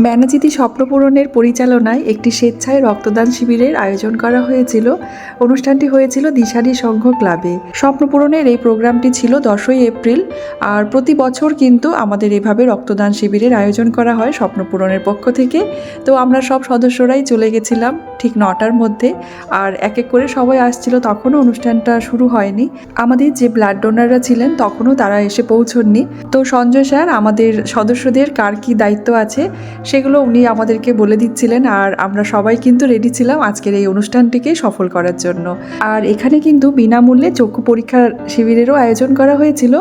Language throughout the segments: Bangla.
ব্যানাচিতি স্বপ্নপূরণের পরিচালনায় একটি স্বেচ্ছায় রক্তদান শিবিরের আয়োজন করা হয়েছিল। অনুষ্ঠানটি হয়েছিল দিশারি সংঘ ক্লাবে। স্বপ্নপূরণের এই প্রোগ্রামটি ছিল দশই এপ্রিল, আর প্রতি বছর কিন্তু আমাদের এভাবে রক্তদান শিবিরের আয়োজন করা হয় স্বপ্নপূরণের পক্ষ থেকে। তো আমরা সব সদস্যরাই চলে গেছিলাম ঠিক নটার মধ্যে, আর এক এক করে সবাই আসছিল, তখনও অনুষ্ঠানটা শুরু হয়নি। আমাদের যে ব্লাড ডোনাররা ছিলেন, তখনও তারা এসে পৌঁছননি। তো সঞ্জয় স্যার, আমাদের সদস্যদের কার কী দায়িত্ব আছে সেগুলো উনি আমাদেরকে বলে দিচ্ছিলেন আর আমরা সবাই কিন্তু রেডি ছিলাম আজকের এই অনুষ্ঠানটিকে সফল করার জন্য। আর এখানে কিন্তু বিনামূল্যে চক্ষু পরীক্ষার শিবিরেরও আয়োজন করা হয়েছিল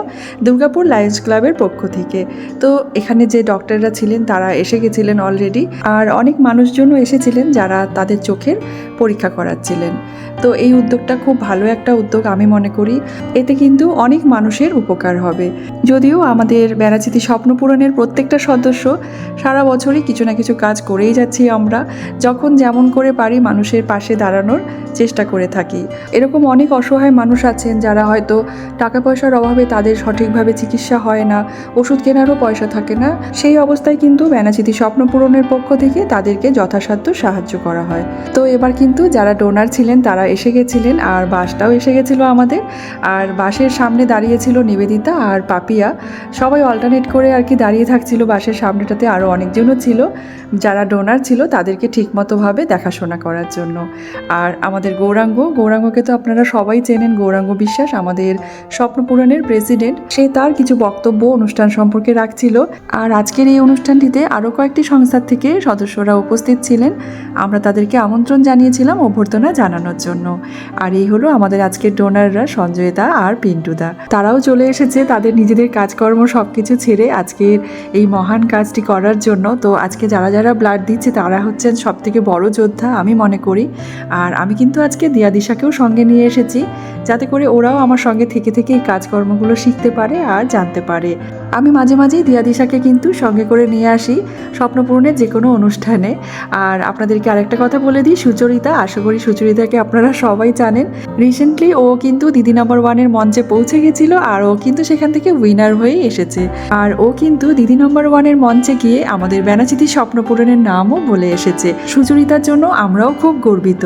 দুর্গাপুর লায়ন্স ক্লাবের পক্ষ থেকে। তো এখানে যে ডক্টররা ছিলেন তারা এসে গেছিলেন অলরেডি আর অনেক মানুষজনও এসেছিলেন যারা তাদের চোখের পরীক্ষা করাচ্ছিলেন। তো এই উদ্যোগটা খুব ভালো একটা উদ্যোগ আমি মনে করি। এতে কিন্তু অনেক মানুষের উপকার হবে। যদিও আমাদের বেড়াচিতি স্বপ্ন পূরণের প্রত্যেকটা সদস্য সারা বছরই কিছু না কিছু কাজ করেই যাচ্ছি আমরা। যখন যেমন করে পারি মানুষের পাশে দাঁড়ানোর চেষ্টা করে থাকি। এরকম অনেক অসহায় মানুষ আছেন যারা হয়তো টাকা পয়সার অভাবে তাদের সঠিকভাবে চিকিৎসা হয় না, ওষুধ কেনারও পয়সা থাকে না। সেই অবস্থায় কিন্তু ব্যানাচিতি স্বপ্ন পূরণের পক্ষ থেকে তাদেরকে যথাসাধ্য সাহায্য করা হয়। তো এবার কিন্তু যারা ডোনার ছিলেন তারা এসে গেছিলেন আর বাসটাও এসে গেছিল আমাদের। আর বাসের সামনে দাঁড়িয়েছিল নিবেদিতা আর পাপিয়া। সবাই অল্টারনেট করে আর কি দাঁড়িয়ে থাকছিল বাসের সামনেটাতে। আরও অনেকজনও ছিল। যারা ডোনার ছিল তাদেরকে ঠিকমতোভাবে দেখাশোনা করার জন্য। আর আমাদের গৌরাঙ্গ, গৌরাঙ্গকে তো আপনারা সবাই চেনেন, গৌরাঙ্গ বিশ্বাস, আমাদের স্বপ্নপূরণের প্রেসিডেন্ট সে তার কিছু বক্তব্য অনুষ্ঠান সম্পর্কে রাখছিল। আর আজকের এই অনুষ্ঠানটিতে আরও কয়েকটি সংস্থার থেকে সদস্যরা উপস্থিত ছিলেন। আমরা তাদেরকে আমন্ত্রণ জানিয়েছিলাম, অভ্যর্থনা জানানোর জন্য। আর এই হলো আমাদের আজকের ডোনাররা সঞ্জয়দা আর পিন্টুদা। তারাও চলে এসেছে, তাদের নিজেদের কাজকর্ম সব কিছু ছেড়ে আজকের এই মহান কাজটি করার জন্য। তো আজকে যারা যারা ব্লাড দিচ্ছে, তারা হচ্ছেন সব থেকে বড় যোদ্ধা, আমি মনে করি। আর আমি কিন্তু আজকে দিয়া দিশাকেও সঙ্গে নিয়ে এসেছি, যাতে করে ওরাও আমার সঙ্গে থেকে থেকে এই কাজকর্মগুলো শিখতে পারে আর জানতে পারে। আমি মাঝে মাঝেই দিয়া দিশাকে কিন্তু সঙ্গে করে নিয়ে আসি, স্বপ্নপূরণের যে কোনো অনুষ্ঠানে। আর আপনাদেরকে আরেকটা কথা বলে দিই, সুচরিতা, আশা করি সুচরিতাকে আপনারা সবাই জানেন রিসেন্টলি ও কিন্তু দিদি নাম্বার ওয়ানের মঞ্চে পৌঁছে গেছিল আর ও কিন্তু সেখান থেকে উইনার হয়ে এসেছে। আর ও কিন্তু দিদি নম্বর ওয়ানের মঞ্চে গিয়ে আমাদের ব্যানাচিতি স্বপ্নপূরণের নামও বলে এসেছে। সুচরিতার জন্য আমরাও খুব গর্বিত।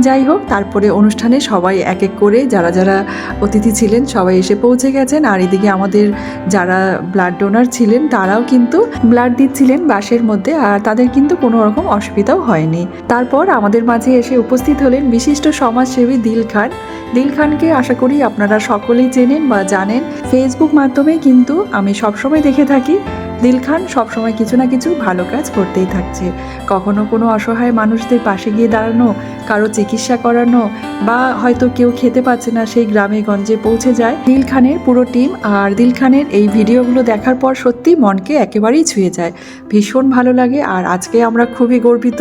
যাই হোক, তারপরে অনুষ্ঠানে সবাই এক এক করে যারা যারা অতিথি ছিলেন সবাই এসে পৌঁছে গেছেন। আর এদিকে আমাদের যারা ব্লাড ডোনার ছিলেন, তারাও কিন্তু ব্লাড দিচ্ছিলেন বাসের মধ্যে আর তাদের কিন্তু কোনো রকম অসুবিধাও হয়নি। তারপর আমাদের মাঝে এসে উপস্থিত হলেন বিশিষ্ট সমাজসেবী দিল খান। দিল খানকে আশা করি আপনারা সকলেই চেনেন বা জানেন। ফেসবুক মাধ্যমে কিন্তু আমি সবসময় দেখে থাকি। দিল খান সবসময় কিছু না কিছু ভালো কাজ করতেই থাকছে। কখনো কোনো অসহায় মানুষদের পাশে গিয়ে দাঁড়ানো কারও চিকিৎসা করানো বা হয়তো কেউ খেতে পাচ্ছে না সেই গ্রামে গঞ্জে পৌঁছে যায়। দিল খানের পুরো টিম আর দিল খানের এই ভিডিওগুলো দেখার পর সত্যি মনকে একেবারেই ছুঁয়ে যায়। ভীষণ ভালো লাগে আর আজকে আমরা খুবই গর্বিত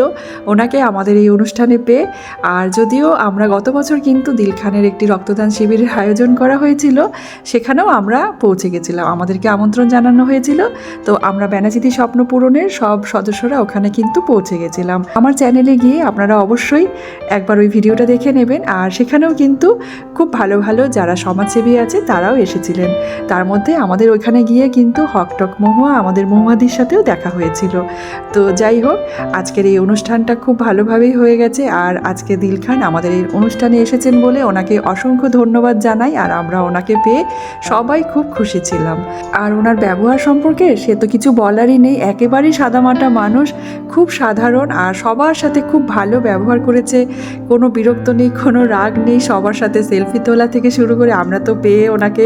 ওনাকে আমাদের এই অনুষ্ঠানে পেয়ে। আর যদিও আমরা গত বছর কিন্তু দিল খানের একটি রক্তদান শিবিরের আয়োজন করা হয়েছিল, সেখানেও আমরা পৌঁছে গেছিলাম। আমাদেরকে আমন্ত্রণ জানানো হয়েছিল। তো আমরা ব্যানাচিতি স্বপ্ন পূরণের সব সদস্যরা ওখানে কিন্তু পৌঁছে গেছিলাম। আমার চ্যানেলে গিয়ে আপনারা অবশ্যই একবার ওই ভিডিওটা দেখে নেবেন। আর সেখানেও কিন্তু খুব ভালো ভালো যারা সমাজসেবী আছে, তারাও এসেছিলেন। তার মধ্যে আমাদের ওইখানে গিয়ে কিন্তু হকটক মহুয়া আমাদের মহুয়াদির সাথেও দেখা হয়েছিল। তো যাই হোক, আজকের এই অনুষ্ঠানটা খুব ভালোভাবেই হয়ে গেছে। আর আজকে দিল খান আমাদের এই অনুষ্ঠানে এসেছেন বলে ওনাকে অসংখ্য ধন্যবাদ জানাই। আর আমরা ওনাকে পেয়ে সবাই খুব খুশি ছিলাম। আর ওনার ব্যবহার সম্পর্কে সে তো কিছু বলারই নেই। একেবারেই সাদামাটা মানুষ, খুব সাধারণ। আর সবার সাথে খুব ভালো ব্যবহার করেছে। কোনো বিরক্ত নেই, কোনো রাগ নেই, সবার সাথে সেলফি তোলা থেকে শুরু করে আমরা তো পেয়ে ওনাকে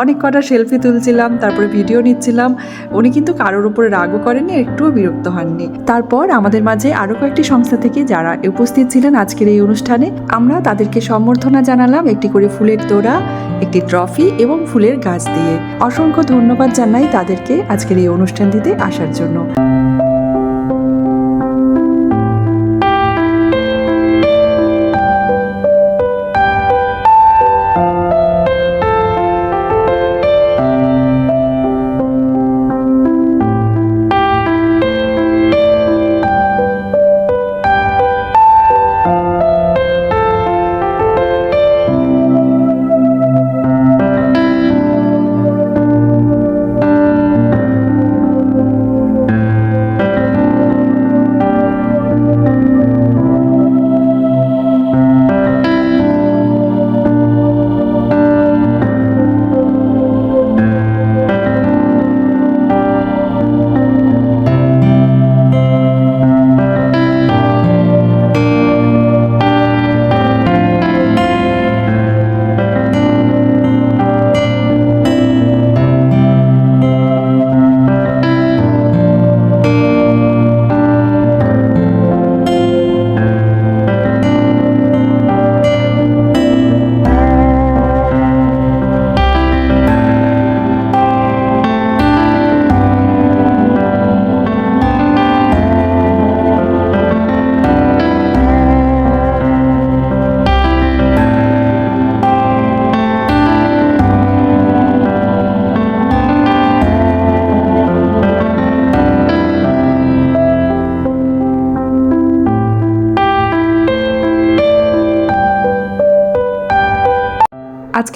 অনেক কটা সেলফি তুলছিলাম, তারপরে ভিডিও নিচ্ছিলাম। উনি কিন্তু কারোর উপরে রাগও করেননি, একটুও বিরক্ত হননি। তারপর আমাদের মাঝে আরও কয়েকটি সংস্থা থেকে যারা উপস্থিত ছিলেন আজকের এই অনুষ্ঠানে, আমরা তাদেরকে সম্বর্ধনা জানালাম একটি করে ফুলের তোড়া, একটি ট্রফি এবং ফুলের গাছ দিয়ে। অসংখ্য ধন্যবাদ জানাই তাদেরকে আজকের এই অনুষ্ঠানটিতে আসার জন্য।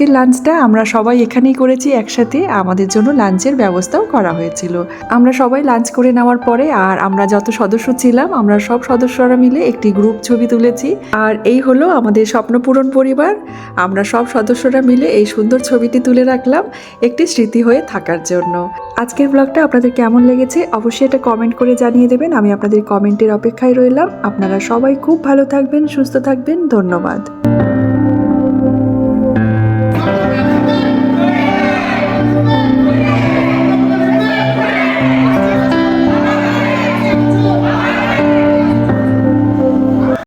আজকের লাঞ্চটা আমরা সবাই এখানেই করেছি একসাথে। আমাদের জন্য লাঞ্চের ব্যবস্থাও করা হয়েছিল। আমরা সবাই লাঞ্চ করে নেওয়ার পরে আর আমরা যত সদস্য ছিলাম, আমরা সব সদস্যরা মিলে একটি গ্রুপ ছবি তুলেছি। আর এই হলো আমাদের স্বপ্নপূরণ পরিবার। আমরা সব সদস্যরা মিলে এই সুন্দর ছবিটি তুলে রাখলাম একটি স্মৃতি হয়ে থাকার জন্য। আজকের ব্লগটা আপনাদের কেমন লেগেছে অবশ্যই এটা কমেন্ট করে জানিয়ে দেবেন। আমি আপনাদের কমেন্টের অপেক্ষায় রইলাম। আপনারা সবাই খুব ভালো থাকবেন, সুস্থ থাকবেন। ধন্যবাদ।